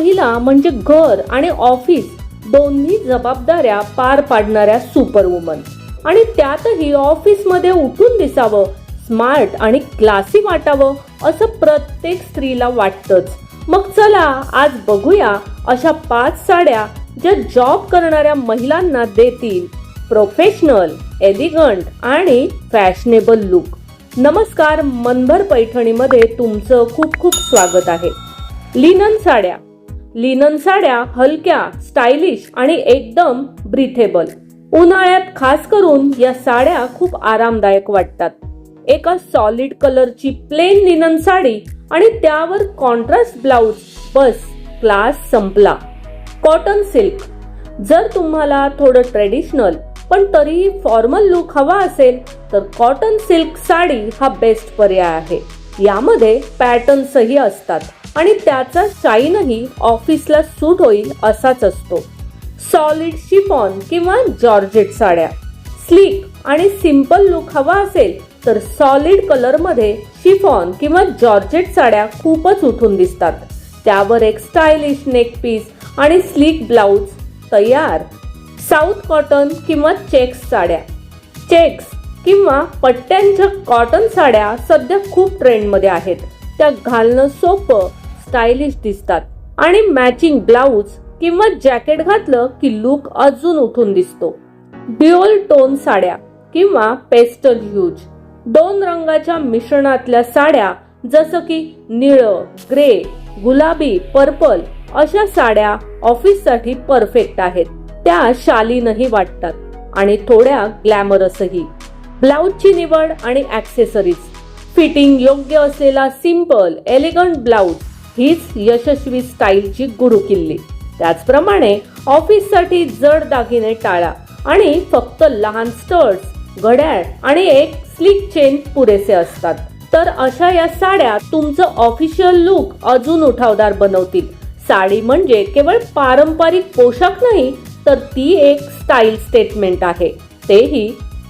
म्हणजे घर आणि ऑफिस दोन्ही जबाबदाऱ्या पार पाडणाऱ्या सुपरवुमन. आणि त्यातही ऑफिसमध्ये उठून दिसावं स्मार्ट आणि क्लासी वाटावं असं प्रत्येक स्त्रीला वाटतंच. मग चला आज बघूया अशा पाच साड्या ज्या जॉब करणाऱ्या महिलांना देतील. प्रोफेशनल एलिगंट आणि फॅशनेबल लुक नमस्कार मनभर पैठणीमध्ये तुमचं खूप खूप स्वागत आहे. लिनन साड्या. लिनन साड्या हलक्या स्टायलिश आणि एकदम ब्रिथेबल उन्हाळ्यात खास करून या साड्या खूप आरामदायक वाटतात. एका सॉलिड कलरची प्लेन लिनन साडी आणि त्यावर कॉन्ट्रास्ट ब्लाउज बस क्लास संपला. कॉटन सिल्क जर तुम्हाला थोडं ट्रेडिशनल पण तरीही फॉर्मल लुक हवा असेल तर कॉटन सिल्क साडी हा बेस्ट पर्याय आहे. यामध्ये पॅटर्न्सही असतात. आणि त्याचा शाईनही ऑफिसला सूट होईल असाच असतो. सॉलिड शिफॉन किंवा जॉर्जेट साड्या. स्लीक आणि सिंपल लुक हवा असेल तर सॉलिड कलरमध्ये शिफॉन किंवा जॉर्जेट साड्या खूपच उठून दिसतात. त्यावर एक स्टायलिश नेक पीस आणि स्लीक ब्लाउज तयार. साऊथ कॉटन किंवा चेक्स साड्या. चेक्स किंवा पट्ट्यांच्या कॉटन साड्या सध्या खूप ट्रेंडमध्ये आहेत. त्या घालणं सोपं स्टायलिश दिसतात. आणि मॅचिंग ब्लाउज किंवा जॅकेट घातलं की लुक अजून उठून दिसतो. ड्युअल टोन साड्या किंवा पेस्टल ह्यूज दोन रंगाच्या मिश्रणातल्या साड्या जसं की निळ ग्रे गुलाबी पर्पल अशा साड्या ऑफिससाठी परफेक्ट आहेत. त्या शालीनही वाटतात आणि थोड्या ग्लॅमरसही ब्लाऊजची निवड आणि ऍक्सेसरीज फिटिंग योग्य असलेला सिंपल एलिगंट ब्लाऊज हीच यशस्वी स्टाईलची गुरुकिल्ली त्याचप्रमाणे ऑफिससाठी जड दागिने टाळा आणि फक्त लहान स्टर्ट्स घड्याळ आणि एक स्लिक चेन पुरेसे असतात. तर अशा या साड्या तुमचं ऑफिशियल लुक अजून उठावदार बनवतील. साडी म्हणजे केवळ पारंपरिक पोशाख नाही तर ती एक स्टाईल स्टेटमेंट आहे. तेही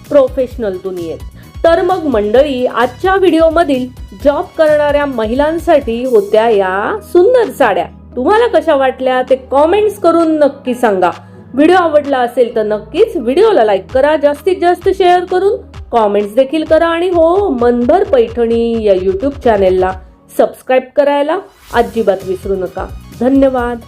प्रोफेशनल दुनियेत. तर मग मंडळी आजच्या व्हिडिओमधील जॉब करणाऱ्या महिलांसाठी होत्या या सुंदर साड्या. तुम्हाला कशा वाटल्या ते कॉमेंट्स करून नक्की सांगा. व्हिडिओ आवडला असेल तर नक्कीच व्हिडिओला लाईक करा जास्तीत जास्त शेअर करून कॉमेंट्स देखील करा आणि हो मनभर पैठणी या यूट्यूब चॅनेलला सबस्क्राईब करायला अजिबात विसरू नका. धन्यवाद.